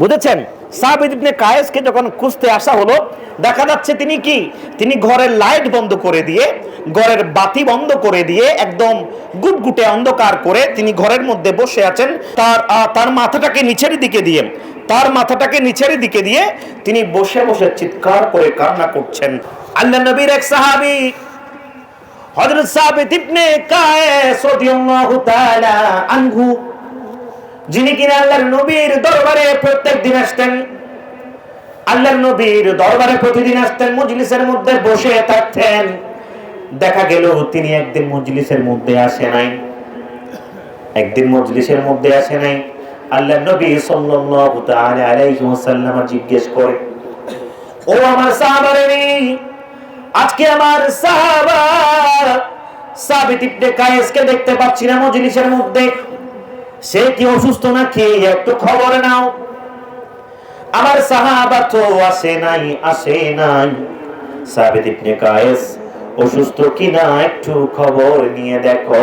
বুঝেছেন? ইবনে কায়েসকে যখন খুঁজতে আসা হলো, দেখা যাচ্ছে তিনি কি? তিনি ঘরের লাইট বন্ধ করে দিয়ে, ঘরের বাতি বন্ধ করে দিয়ে একদম গুটগুটে অন্ধকার করে তিনি ঘরের মধ্যে বসে আছেন। তার তার মাথাটাকে নিচের দিকে দিয়ে, তার মাথাটাকে নিচের দিকে দিয়ে তিনি বসে বসে চিৎকার করে কান্না করছেন। আল্লাহ নবীর এক সাহাবী, হযরত সাবিত ইবনে কায়েস রাদিয়াল্লাহু তাআলা আনহু যিনি কিনা আল্লাহর নবীর দরবারে প্রত্যেক দিন আসতেন, আল্লাহর নবীর দরবারে প্রতিদিন আসতেন, মজলিসের মধ্যে বসে থাকতেন। দেখা গেল তিনি একদিন মজলিসের মধ্যে আসে নাই। একদিন মজলিসের মধ্যে আসে নাই। আল্লাহর নবী সাল্লাল্লাহু তাআলা আলাইহি ওয়াসাল্লাম জিজ্ঞেস করে, ও আমার সাহাবারে আজকে আমার সাহাবা সাবিত ইবনে কায়েসকে দেখতে পাচ্ছি না মজলিসের মধ্যে। সে কি অসুস্থ নাকি? একটু খবর নাও। আমার সাহাবা তো আসে নাই আসে নাই। সাবিত ইবনে কায়েস, অসুস্থ কিনা একটু খবর নিয়ে দেখো।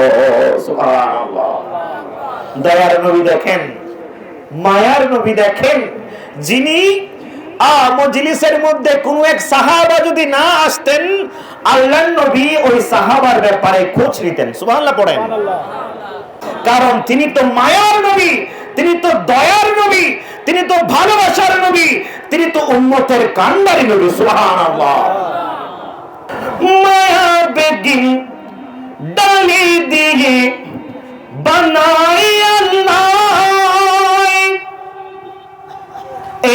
দয়ার নবী দেখেন, মায়ার নবী দেখেন, যিনি মজলিসের মধ্যে কোন এক সাহাবা যদি না আসতেন, আল্লাহর নবী ওই সাহাবার ব্যাপারে খোঁজ নিতেন। সুবহানাল্লাহ পড়েন। কারণ তিনি তো মায়ার নবী, তিনি তো দয়ার নবী, তিনি তো ভালোবাসার নবী, তিনি তো উম্মতের কান্ডারি নবী, সুবহানাল্লাহ। মায়া বেগিন ডালি দিয়ে বানাই আল্লাহ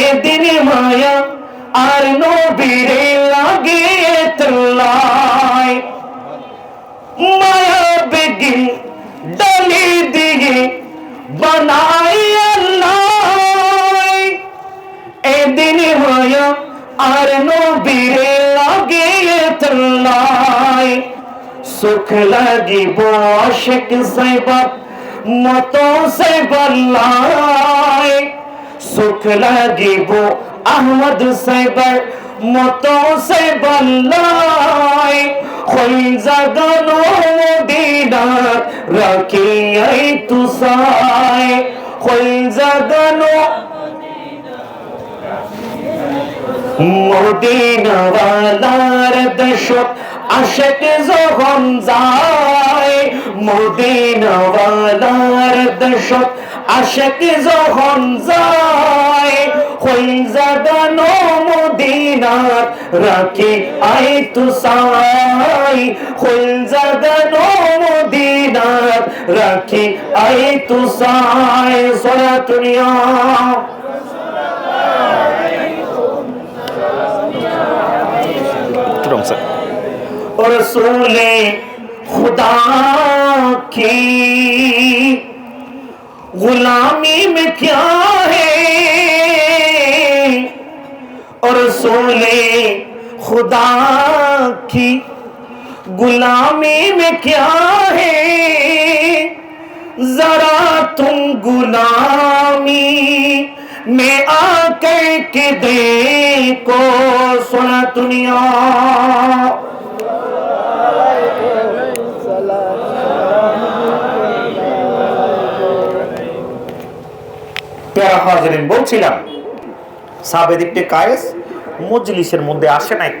এদিন মায়া আর নবীরে লাগে। তল্লাই সুখ লাগিব, আশিক সাইবাব মতো সাইবাল্লাই সুখ লাগিব, আহমদ সাইবার মতো সাইবাল্লাই হই জাগানো মদিনা রাখি আই তুসাই হই জাগানো মদিনাওয়ালার দেশত আশেক যখন যায়। মদিনাওয়ালার দেশত আশেক যখন যায়। হই জাগানো মদিনার রাখি আই তুসাই হই জাগানো মদিনার রাখি আই তুসাই সরা দুনিয়া। रसूल खुदा की। गुलामी में क्या है? और रसूल खुदा की। गुलामी में क्या है? जरा तुम गुलामी में आकर के देखो, सुना दुनिया। বলছিলাম, সাবেদ কায়েস মজলিসের মধ্যে আসে নাই।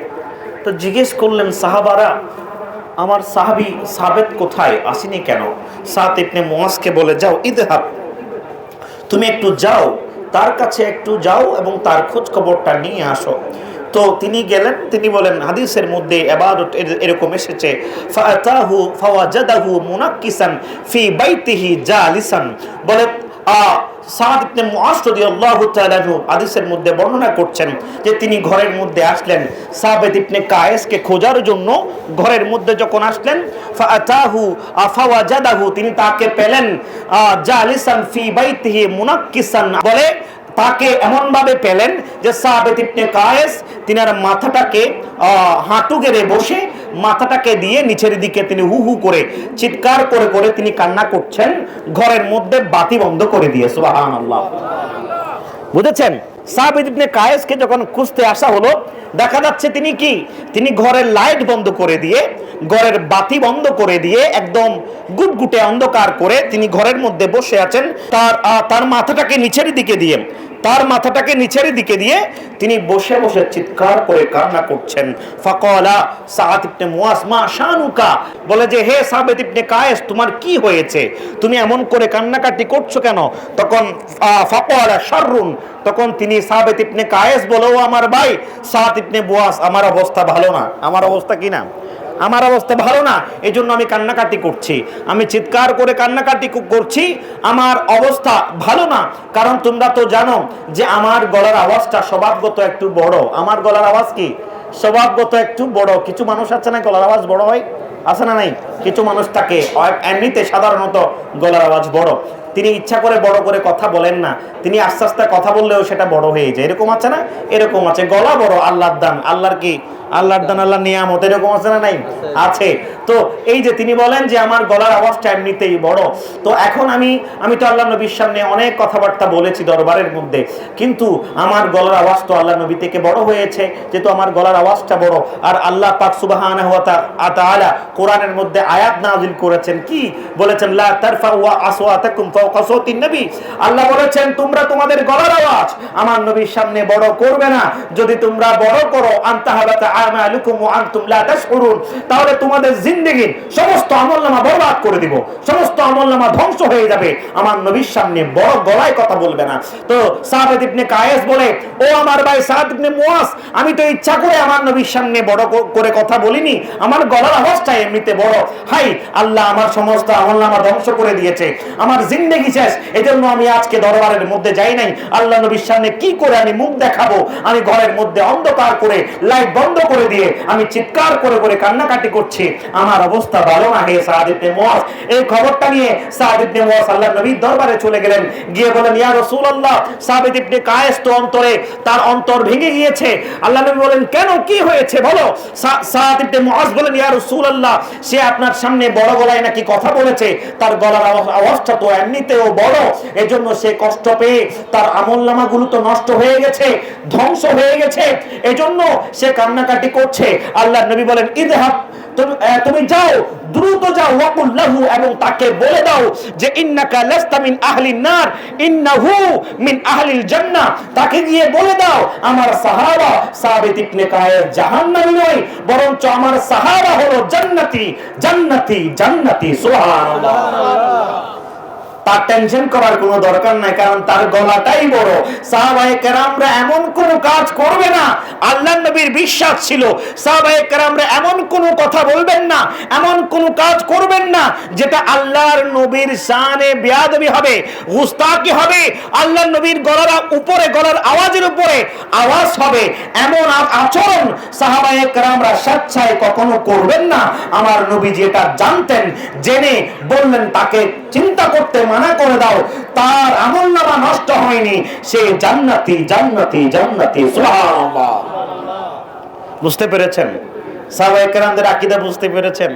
তো জিজ্ঞেস করলেন, সাহাবারা, আমার সাহাবি সাবেদ কোথায়? কেন? সাত মুয়াজকে বলে, যাও, ইদহাব। তুমি একটু যাও, তার কাছে একটু যাও এবং তার খোঁজ খবরটা নিয়ে আসো। তো তিনি গেলেন, তিনি বলেন, হাদিসের মধ্যে এবাদত এরকম এসেছে, ফাতাহু ফাওয়াজাদাহু মুনাক্কিসান ফি বাইতিহি জালিসান। বলে, আ সাদ মধ্যে বর্ণনা করছেন যে তিনি ঘরের মধ্যে আসলেন। সাবেদ ইবনে কায়েসকে খোঁজার জন্য ঘরের মধ্যে যখন আসলেন তিনি তাকে পেলেন বলে তাকে এমন ভাবে পেলেন যে সাবেত ইবনে কায়েস তিনার মাথাটাকে হাঁটু গেড়ে বসে মাথাটাকে দিয়ে নিচের দিকে তিনি হু হু করে চিৎকার করে করে তিনি কান্না করছেন, ঘরের মধ্যে বাতি বন্ধ করে দিয়ে, সুবহানাল্লাহ। বুঝেছেন? যখন খুঁজতে আসা হলো, দেখা যাচ্ছে তিনি কি? তিনি ঘরের লাইট বন্ধ করে দিয়ে, ঘরের বাতি বন্ধ করে দিয়ে একদম গুটগুটে অন্ধকার করে তিনি ঘরের মধ্যে বসে আছেন, তার তার মাথাটাকে নিচের দিকে দিয়ে। তার মাথাটাকে নিচের দিকে দিয়ে তিনি বসে বসে চিৎকার করে কান্না করছেন। ফাকালা সাআদ ইবনে মুয়াস মা শানুকা? বলে যে, হে সাবেত ইবনে কায়েস, তোমার কি হয়েছে? তুমি এমন করে কান্নাকাটি করছ কেন? তখন ফাকালা শাররুন। তখন তিনি সাবেত ইবনে কায়েস বলে, ও আমার ভাই। সাআদ ইবনে মুয়াস আমার অবস্থা ভালো না। আমার অবস্থা কি না? আমার অবস্থা ভালো না এই জন্য আমি কান্নাকাটি করছি। আমি চিৎকার করে কান্নাকাটি করছি, আমার অবস্থা ভালো না। কারণ তোমরা তো জানো যে আমার গলার আওয়াজটা স্বভাবগত একটু বড়। আমার গলার আওয়াজ কি? স্বভাবগত একটু বড়। কিছু মানুষ আছে না গলার আওয়াজ বড় হয়? আছে না নাই? কিছু মানুষ থাকে। এমনিতে সাধারণত গলার আওয়াজ বড়। তিনি ইচ্ছা করে বড় করে কথা বলেন না। তিনি আস্তে আস্তে কথা বললেও সেটা বড় হয়ে যায়। এরকম আছে না? এরকম আছে। গলা বড় আল্লাহর দান। আল্লাহর কি? আল্লাহর দান আল্লাহ নিয়ামত। এরকম আছে না নাই? আছে। তো এই যে তিনি বলেন যে আমার গলার আওয়াজটা এমনিতেই বড়, তো এখন আমি আমি তো আল্লাহ নবীর সামনে অনেক কথাবার্তা বলেছি দরবারের মধ্যে, কিন্তু আমার গলার আওয়াজ তো আল্লাহ নবী থেকে বড় হয়েছে, যেহেতু আমার গলার আওয়াজটা বড়, আর আল্লাহ পাক সুবহানাহু ওয়া কোরআনের মধ্যে আয়াত নাযিল করেছেন কি? বলেছেন নবী। আল্লাহ বলেছেন, তোমরা তোমাদের গলার আওয়াজ আমার নবীর সামনে বড় করবে না। যদি তোমরা বড় করো আনতাহাবাতা আমালুকুম ওয়া আনতুম লা তাশউরুন তাহলে তোমাদের জিন্দেগির সমস্ত আমলনামা বরবাদ করে দিব, সমস্ত আমলনামা ধ্বংস হয়ে যাবে। আমার নবীর সামনে বড় গলায় কথা বলবে না। তো সাহাবেদ ইবনে কায়েস বলে, ও আমার ভাই সাদ ইবনে মুয়াস, আমি তো ইচ্ছা করে আমার নবীর সামনে বড় করে কথা বলিনি। আমার গলার আওয়াজটা এমনিতে বড়। হাই, আল্লাহ আমার সমস্ত আমলনামা ধ্বংস করে দিয়েছে। আমার জিন্দেগি শেষ। এজন্য আমি আজকে দরবারের মধ্যে যাই নাই। আল্লাহ নবীর সামনে কি করে আমি মুখ দেখাবো? আমি ঘরের মধ্যে অন্ধকার করে, লাইট বন্ধ করে দিয়ে আমি চিৎকার করে করে কান্নাকাটি করছি। আমার অবস্থা ভালো না হে সাদ ইবনে মুয়াজ। এই খবরটা নিয়ে সাদ ইবনে মুয়াজ আল্লাহ নবীর দরবারে চলে গেলেন। গিয়ে বলেন ইয়া রাসূলুল্লাহ সাবিত ইবনে কায়েস তো অন্তরে, তার অন্তর ভেঙে গিয়েছে। আল্লাহ নবী বলেন কেন? কি হয়েছে? বলো। সাদ ইবনে মুয়াজ বলেন ইয়া রাসূলুল্লাহ, সে আপনার সামনে বড় গলায় নাকি কথা বলেছে? তার গলার আওয়াজটা তো এমনিতেও বড়। এজন্য সে কষ্ট পেয়ে তার আমলনামাগুলো তো নষ্ট হয়ে গেছে, ধ্বংস হয়ে গেছে। এজন্য সে কান্নাকাটি করছে। আল্লাহ নবী বলেন, ইদহাব তুমি যাও, দ্রুত যাও, ওয়াকুল লাহু, এবং তাকে বলে দাও যে, ইন্নাকা লাস্তা মিন আহলিন নার, ইন্নাহু মিন আহলিল জান্নাহ। তাকে গিয়ে বলে দাও, আমার সাহাবা সাবিত ইবনে কায়েস জাহান্নামী নয়, বরঞ্চ আমার সাহাবা হলো জান্নাতি জান্নাতি জান্নাতি, সুবহানাল্লাহ। তার টেনশন করার কোনো দরকার নাই, কারণ তার গলাটাই বড়। সাহাবায়ে কেরামরা এমন কোনো কাজ করবে না। আল্লাহ নবীর বিশ্বাস ছিল, সাহাবায়ে কেরামরা এমন কোনো কথা বলবেন না, এমন কোনো কাজ করবেন না, যেটা আল্লাহর নবীর শানে বেয়াদবি হবে গুস্তাকি হবে আল্লাহ নবীর গলার উপরে, গলার আওয়াজের উপরে আওয়াজ হবে। এমন আ- আচরণ সাহাবায়ে কেরামরা স্বেচ্ছায় কখনো করবেন না। আমার নবী যেটা জানতেন, জেনে বললেন তাকে চিন্তা করতে মানা করে দাও, তার আমল নামা নষ্ট হয়নি, সে জান্নাতি জান্নাতি জান্নাতি বুঝতে পেরেছেন? আকিদা আকীদা বুঝতে পেরেছেন?